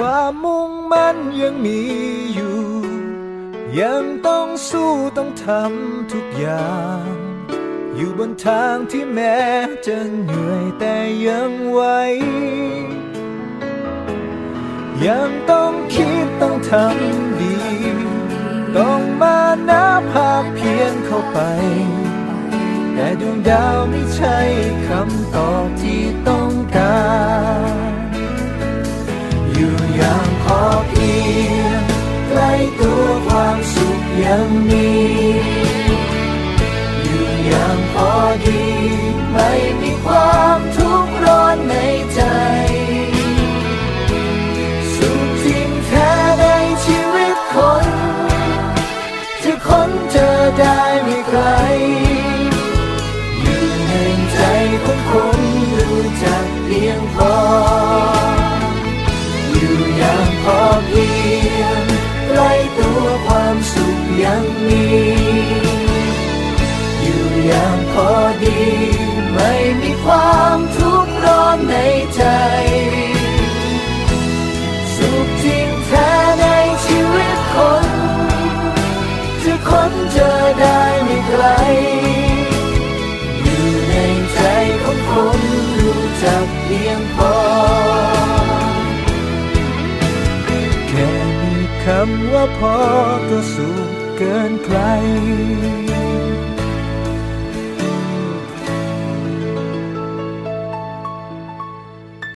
ความมุ่งมั่นยังมีอยู่ ยังต้องสู้ต้องทำทุกอย่าง อยู่บนทางที่แม้จะเหนื่อยแต่ยังไหวยังต้องคิดต้องทำดี ต้องมานับภาคเพียนเข้าไป แต่ดวงดาวไม่ใช่คำตอบที่ต้องการ สุข พอก็สูงเกินใคร